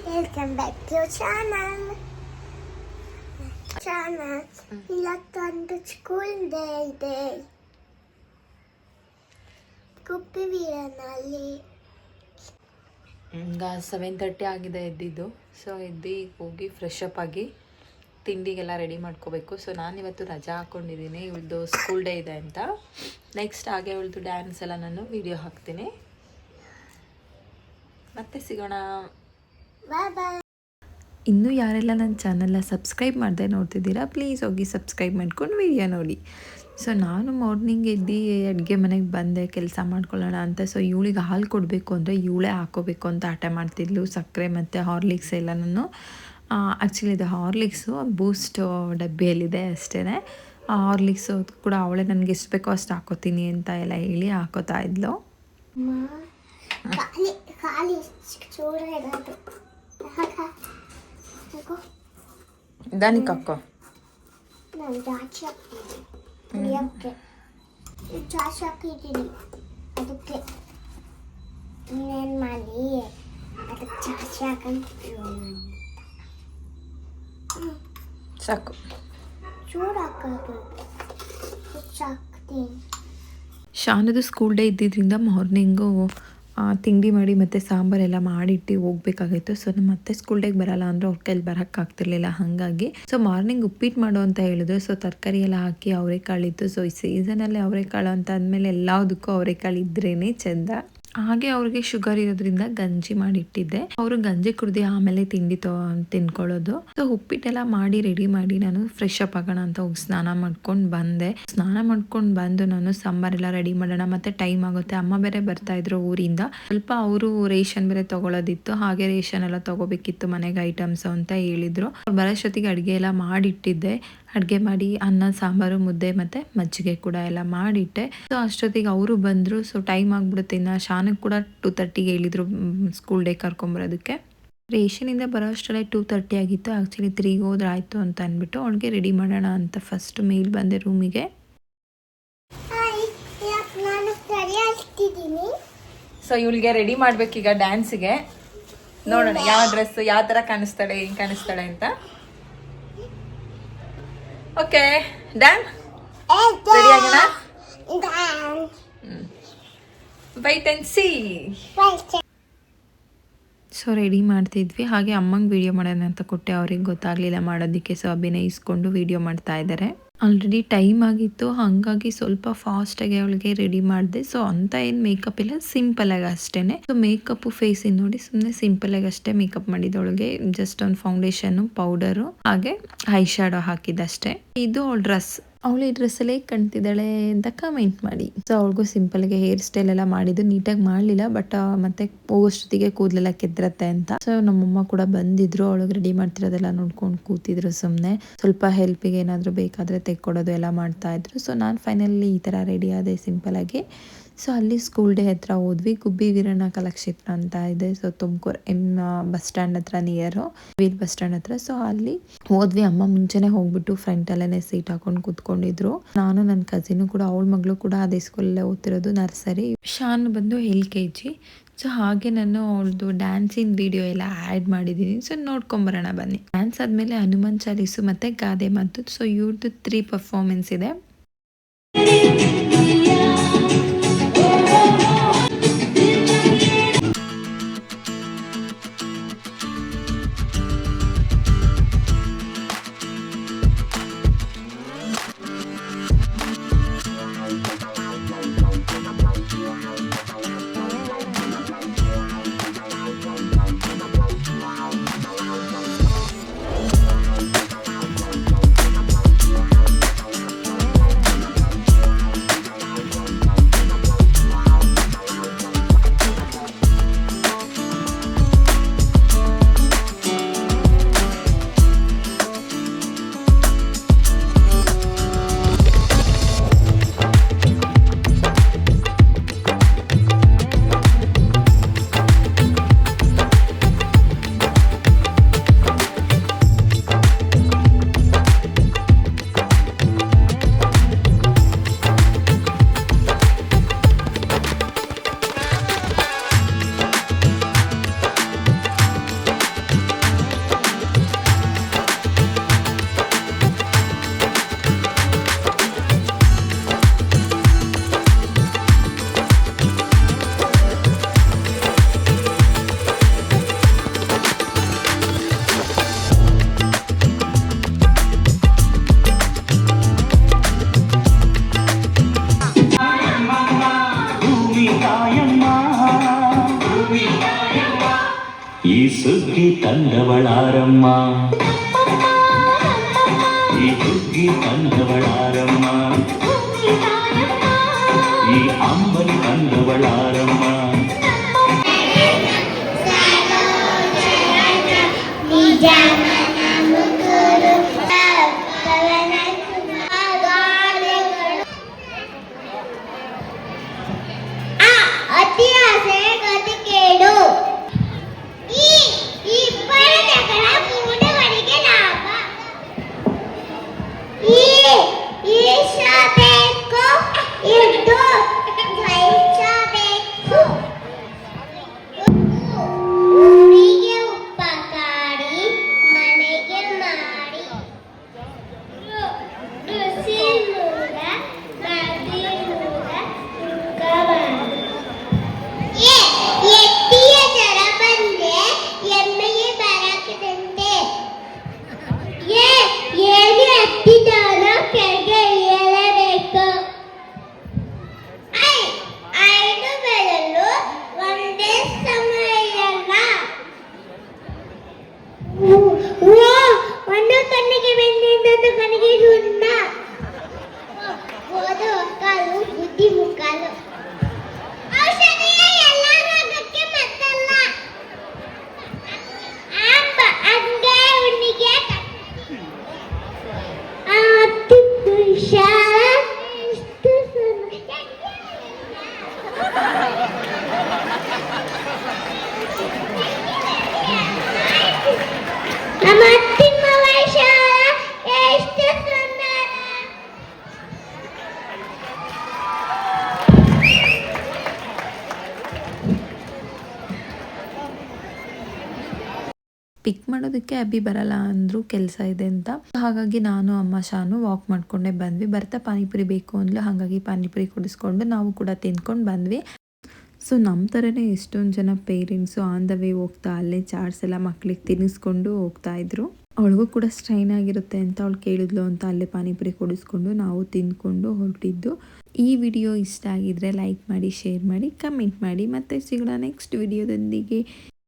welcome back to your channel. Channel. ಇವತ್ತೊಂದು school day ಇದೆ. ಗುಬ್ಬಿ ವೀರನಲ್ಲಿ ಈಗ ಸೆವೆನ್ ತರ್ಟಿ ಆಗಿದೆ ಎದ್ದಿದ್ದು. ಸೊ ಎದ್ದು ಈಗ ಹೋಗಿ ಫ್ರೆಶ್ ಅಪ್ ಆಗಿ ತಿಂಡಿಗೆಲ್ಲ ರೆಡಿ ಮಾಡ್ಕೋಬೇಕು. ಸೊ ನಾನು ಇವತ್ತು ರಜಾ ಹಾಕ್ಕೊಂಡಿದ್ದೀನಿ ಇವಳದು ಸ್ಕೂಲ್ ಡೇ ಇದೆ ಅಂತ. ನೆಕ್ಸ್ಟ್ ಹಾಗೆ ಇವಳದು ಡ್ಯಾನ್ಸ್ ಎಲ್ಲ ನಾನು ವಿಡಿಯೋ ಹಾಕ್ತೀನಿ. ಮತ್ತೆ ಸಿಗೋಣ. ಬಾಯ್ ಬಾಯ್ ಇನ್ನೂ ಯಾರೆಲ್ಲ ನನ್ನ ಚಾನಲ್ನ ಸಬ್ಸ್ಕ್ರೈಬ್ ಮಾಡದೆ ನೋಡ್ತಿದ್ದೀರಾ ಪ್ಲೀಸ್ ಹೋಗಿ ಸಬ್ಸ್ಕ್ರೈಬ್ ಮಾಡ್ಕೊಂಡು ವಿಡಿಯೋ ನೋಡಿ. ಸೊ ನಾನು ಮಾರ್ನಿಂಗ್ ಎದ್ದು ಅಡುಗೆ ಮನೆಗೆ ಬಂದೆ, ಕೆಲಸ ಮಾಡ್ಕೊಳ್ಳೋಣ ಅಂತ. ಸೊ ಇವಳಿಗೆ ಹಾಲು ಕೊಡಬೇಕು ಅಂದರೆ ಇವಳೇ ಹಾಕೋಬೇಕು ಅಂತ ಆಟ ಮಾಡ್ತಿದ್ಲು, ಸಕ್ಕರೆ ಮತ್ತು ಹಾರ್ಲಿಕ್ಸ್ ಎಲ್ಲ ನಾನು ಆ್ಯಕ್ಚುಲಿ ಇದು ಹಾರ್ಲಿಕ್ಸು ಬೂಸ್ಟ್ ಡಬ್ಬಿಯಲ್ಲಿದೆ ಅಷ್ಟೇ ಹಾರ್ಲಿಕ್ಸು ಕೂಡ ಅವಳೇ ನನಗೆ ಎಷ್ಟು ಬೇಕೋ ಅಷ್ಟು ಹಾಕೋತೀನಿ ಅಂತ ಎಲ್ಲ ಹೇಳಿ ಹಾಕೋತಾ ಇದ್ಲು. ಜಾಸ್ತಿ ಹಾಕಿದ್ದೀನಿ ಅದಕ್ಕೆ ಇನ್ನೇನು ಮಾಡಿ ಅದಕ್ಕೆ ಜಾಸ್ತಿ ಹಾಕಂತಿದ್ರು ಸಾಕು ಚೂರು ಹಾಕೋದು ಹೆಚ್ಚು ಹಾಕ್ತೀನಿ ಶಾನದು ಸ್ಕೂಲ್ ಡೇ ಇದ್ದಿದ್ದರಿಂದ ಮಾರ್ನಿಂಗು ತಿಂಡಿ ಮಾಡಿ ಮತ್ತು ಸಾಂಬಾರೆಲ್ಲ ಮಾಡಿಟ್ಟು ಹೋಗ್ಬೇಕಾಗಿತ್ತು. ಸೊ ನಮ್ಮ ಮತ್ತೆ ಸ್ಕೂಲ್ ಡೇಗೆ ಬರಲ್ಲ ಅಂದರೆ ಅವ್ರ ಕೈಲಿ ಬರೋಕ್ಕಾಗ್ತಿರ್ಲಿಲ್ಲ ಹಾಗಾಗಿ. ಸೊ ಮಾರ್ನಿಂಗ್ ಉಪ್ಪಿಟ್ಟು ಮಾಡು ಅಂತ ಹೇಳಿದ್ರು. ಸೊ ತರಕಾರಿ ಎಲ್ಲ ಹಾಕಿ ಅವರೆಕಾಳಿತ್ತು ಸೊ ಈ ಸೀಸನಲ್ಲಿ ಅವರೆಕಾಳು ಅಂತ ಅಂದಮೇಲೆ ಎಲ್ಲದಕ್ಕೂ ಅವರೆಕಾಳು ಇದ್ರೇ ಚೆಂದ. ಹಾಗೆ ಅವ್ರಿಗೆ ಶುಗರ್ ಇರೋದ್ರಿಂದ ಗಂಜಿ ಮಾಡಿಟ್ಟಿದ್ದೆ. ಅವರು ಗಂಜಿ ಕುಡ್ದು ಆಮೇಲೆ ತಿಂಡಿ ತೊ, ತಿನ್ಕೊಳ್ಳೋದು. ಸೊ ಉಪ್ಪಿಟ್ಟೆಲ್ಲ ಮಾಡಿ ರೆಡಿ ಮಾಡಿ ನಾನು ಫ್ರೆಶ್ ಅಪ್ ಆಗೋಣ ಅಂತ ಹೋಗಿ ಸ್ನಾನ ಮಾಡ್ಕೊಂಡು ಬಂದೆ. ಸ್ನಾನ ಮಾಡ್ಕೊಂಡು ಬಂದು ನಾನು ಸಾಂಬಾರೆಲ್ಲ ರೆಡಿ ಮಾಡೋಣ, ಮತ್ತೆ ಟೈಮ್ ಆಗುತ್ತೆ. ಅಮ್ಮ ಬೇರೆ ಬರ್ತಾ ಇದ್ರು ಊರಿಂದ. ಸ್ವಲ್ಪ ಅವರು ರೇಷನ್ ಬೇರೆ ತಗೊಳ್ಳೋದಿತ್ತು ಹಾಗೆ ರೇಷನ್ ಎಲ್ಲ ತಗೋಬೇಕಿತ್ತು ಮನೆಗೆ ಐಟಮ್ಸ್ ಅಂತ ಹೇಳಿದ್ರು. ಅವ್ರು ಬರೋಷ್ಟೊತ್ತಿಗೆ ಅಡುಗೆ ಎಲ್ಲ ಮಾಡಿಟ್ಟಿದ್ದೆ. ಅಡುಗೆ ಮಾಡಿ ಅನ್ನ ಸಾಂಬಾರು ಮುದ್ದೆ ಮತ್ತು ಮಜ್ಜಿಗೆ ಕೂಡ ಎಲ್ಲ ಮಾಡಿಟ್ಟೆ. ಸೊ ಅಷ್ಟೊತ್ತಿಗೆ ಅವರು ಬಂದರು. ಸೊ ಟೈಮ್ ಆಗಿಬಿಡುತ್ತೆ. ಇನ್ನು ಶಾನಕ್ಕೆ ಕೂಡ ಟೂ ತರ್ಟಿಗೆ ಹೇಳಿದರು ಸ್ಕೂಲ್ ಡೇ ಕರ್ಕೊಂಬರೋದಕ್ಕೆ. ರೇಷನಿಂದ ಬರೋ ಅಷ್ಟರಲ್ಲೇ ಟೂ ತರ್ಟಿ ಆಗಿತ್ತು. ಆ್ಯಕ್ಚುಲಿ ತ್ರೀಗೆ ಹೋದ್ರೆ ಆಯಿತು ಅಂತ ಅಂದ್ಬಿಟ್ಟು ಅವಳಿಗೆ ರೆಡಿ ಮಾಡೋಣ ಅಂತ ಫಸ್ಟ್ ಮೇಲ್ ಬಂದೆ ರೂಮಿಗೆ ಸೊ ಇವಳಿಗೆ ರೆಡಿ ಮಾಡ್ಬೇಕೀಗ ಡ್ಯಾನ್ಸಿಗೆ ನೋಡೋಣ ಯಾವ ಡ್ರೆಸ್ ಯಾವ ಥರ ಕಾಣಿಸ್ತಾಳೆ ಹೆಂಗ್ ಕಾಣಿಸ್ತಾಳೆ ಅಂತ. ಓಕೆ ಡ್ಯಾನ್ ರೆಡಿ ಆಗೋಣ wait and see so ready ಮಾಡ್ತಿದ್ವಿ ಹಾಗೆ ಅಮ್ಮಂಗೆ ವೀಡಿಯೋ ಮಾಡೋಣ ಅಂತ ಕೊಟ್ಟೆ. ಅವ್ರಿಗೆ ಗೊತ್ತಾಗಲಿಲ್ಲ ಮಾಡೋದಕ್ಕೆ. ಸೊ ಅಭಿನಯಿಸ್ಕೊಂಡು ವೀಡಿಯೋ ಮಾಡ್ತಾ ಇದ್ದಾರೆ. ಆಲ್ರೆಡಿ ಟೈಮ್ ಆಗಿತ್ತು. ಹಾಗಾಗಿ ಸ್ವಲ್ಪ ಫಾಸ್ಟಾಗಿ ಅವಳಿಗೆ ರೆಡಿ ಮಾಡಿದೆ. ಸೊ ಅಂತ ಏನು ಮೇಕಪ್ ಇಲ್ಲ. ಸಿಂಪಲ್ ಆಗಿ ಅಷ್ಟೇ ಸೊ ಮೇಕಪ್ ಫೇಸ್ ನೋಡಿ ಸುಮ್ಮನೆ ಸಿಂಪಲ್ ಆಗಿ ಅಷ್ಟೇ ಮೇಕಪ್ ಮಾಡಿದವಳಿಗೆ ಜಸ್ಟ್ ಒಂದು ಫೌಂಡೇಶನ್ ಪೌಡರು ಹಾಗೆ ಐ ಶಾಡೋ ಹಾಕಿದಷ್ಟೇ ಇದು ಅವಳ ಡ್ರೆಸ್ ಅವಳು ಈ ಡ್ರೆಸ್ಸಲ್ಲೇ ಕಾಣ್ತಿದ್ದಾಳೆ ಅಂತ ಕಮೆಂಟ್ ಮಾಡಿ. ಸೊ ಅವಳಿಗೂ ಸಿಂಪಲ್ಗೆ ಹೇರ್ ಸ್ಟೈಲ್ ಎಲ್ಲ ಮಾಡಿದ್ದು ನೀಟಾಗಿ ಮಾಡಲಿಲ್ಲ ಬಟ್ ಮತ್ತೆ ಹೋಗೋಷ್ಟೊತ್ತಿಗೆ ಕೂದಲೆಲ್ಲ ಕೆದ್ರತ್ತೆ ಅಂತ. ಸೊ ನಮ್ಮಮ್ಮ ಕೂಡ ಬಂದಿದ್ರು, ಅವಳಿಗೆ ರೆಡಿ ಮಾಡ್ತಿರೋದೆಲ್ಲ ನೋಡ್ಕೊಂಡು ಕೂತಿದ್ರು ಸುಮ್ಮನೆ ಸ್ವಲ್ಪ ಹೆಲ್ಪಿಗೆ ಏನಾದರೂ ಬೇಕಾದರೆ ತೆಕ್ಕೊಡೋದು ಎಲ್ಲ ಮಾಡ್ತಾ ಇದ್ರು. ಸೊ ನಾನು ಫೈನಲಿ ಈ ಥರ ರೆಡಿ ಆದೆ ಸಿಂಪಲ್ ಆಗಿ. ಸೊ ಅಲ್ಲಿ ಸ್ಕೂಲ್ ಡೇ ಹತ್ರ ಹೋದ್ವಿ. ಗುಬ್ಬಿ ವೀರಣ್ಣ ಕಲಾಕ್ಷೇತ್ರ ಅಂತ ಇದೆ. ಸೊ ತುಮಕೂರು ಎಂ ಬಸ್ ಸ್ಟ್ಯಾಂಡ್ ಹತ್ರ ನಿಯರು ವೀರ್ ಬಸ್ ಸ್ಟ್ಯಾಂಡ್ ಹತ್ರ. ಸೊ ಅಲ್ಲಿ ಹೋದ್ವಿ. ಅಮ್ಮ ಮುಂಚೆನೆ ಹೋಗ್ಬಿಟ್ಟು ಫ್ರಂಟ್ ಅಲ್ಲೇನೆ ಸೀಟ್ ಹಾಕೊಂಡು ಕೂತ್ಕೊಂಡಿದ್ರು. ನಾನು ನನ್ನ ಕಸಿನು ಕೂಡ, ಅವಳ ಮಗಳು ಕೂಡ ಅದೇ ಸ್ಕೂಲಲ್ಲೇ ಓದ್ತಿರೋದು ನರ್ಸರಿ. ಶಾನ್ ಬಂದು ಎಲ್ ಕೆ ಜಿ ಸೊ ಹಾಗೆ ನಾನು ಅವಳದು ಡ್ಯಾನ್ಸಿನ ವಿಡಿಯೋ ಎಲ್ಲ ಆ್ಯಡ್ ಮಾಡಿದ್ದೀನಿ ಸೊ ನೋಡ್ಕೊಂಬರೋಣ ಬನ್ನಿ. ಡ್ಯಾನ್ಸ್ ಆದಮೇಲೆ ಹನುಮಾನ್ ಚಾಲೀಸು ಮತ್ತು ಗಾದೆ ಮಾತು. ಸೊ ಇವ್ರದ್ದು ತ್ರೀ ಪರ್ಫಾರ್ಮೆನ್ಸ್ ಇದೆ. ಈ ಸುಗ್ಗಿ ತಂದವಳಾರಮ್ಮ ಈ ಹುಗ್ಗಿ ತಂದವಳಾರಮ್ಮ ಈ ಪಿಕ್ ಮಾಡೋದಕ್ಕೆ ಅಬ್ಬಿ ಬರಲ್ಲ ಅಂದ್ರು ಕೆಲಸ ಇದೆ ಅಂತ. ಹಾಗಾಗಿ ನಾನು, ಅಮ್ಮ, ಶಾನು ವಾಕ್ ಮಾಡ್ಕೊಂಡೇ ಬಂದ್ವಿ. ಬರ್ತಾ ಪಾನಿಪುರಿ ಬೇಕು ಅಂದ್ಲು. ಹಾಗಾಗಿ ಪಾನಿಪುರಿ ಕುಡಿಸ್ಕೊಂಡು ನಾವು ಕೂಡ ತಿಂದ್ಕೊಂಡು ಬಂದ್ವಿ. ಸೊ ನಮ್ಮ ಥರನೇ ಎಷ್ಟೊಂದು ಜನ ಪೇರೆಂಟ್ಸು ಆನ್ ದ ವೇ ಹೋಗ್ತಾ, ಅಲ್ಲೇ ಚಾರ್ಟ್ಸ್ ಎಲ್ಲ ಮಕ್ಳಿಗೆ ತಿನ್ನಿಸ್ಕೊಂಡು ಹೋಗ್ತಾ ಇದ್ರು. ಅವಳಿಗೂ ಕೂಡ ಸ್ಟ್ರೈನ್ ಆಗಿರುತ್ತೆ ಅಂತ ಅವಳು ಕೇಳಿದ್ಲು ಅಂತ ಅಲ್ಲೇ ಪಾನಿಪುರಿ ಕೊಡಿಸ್ಕೊಂಡು ನಾವು ತಿಂದ್ಕೊಂಡು ಹೊರಟಿದ್ದು. ಈ ವಿಡಿಯೋ ಇಷ್ಟ ಆಗಿದ್ರೆ ಲೈಕ್ ಮಾಡಿ ಶೇರ್ ಮಾಡಿ ಕಮೆಂಟ್ ಮಾಡಿ. ಮತ್ತೆ ಸಿಗೋಣ ನೆಕ್ಸ್ಟ್ ವಿಡಿಯೋದೊಂದಿಗೆ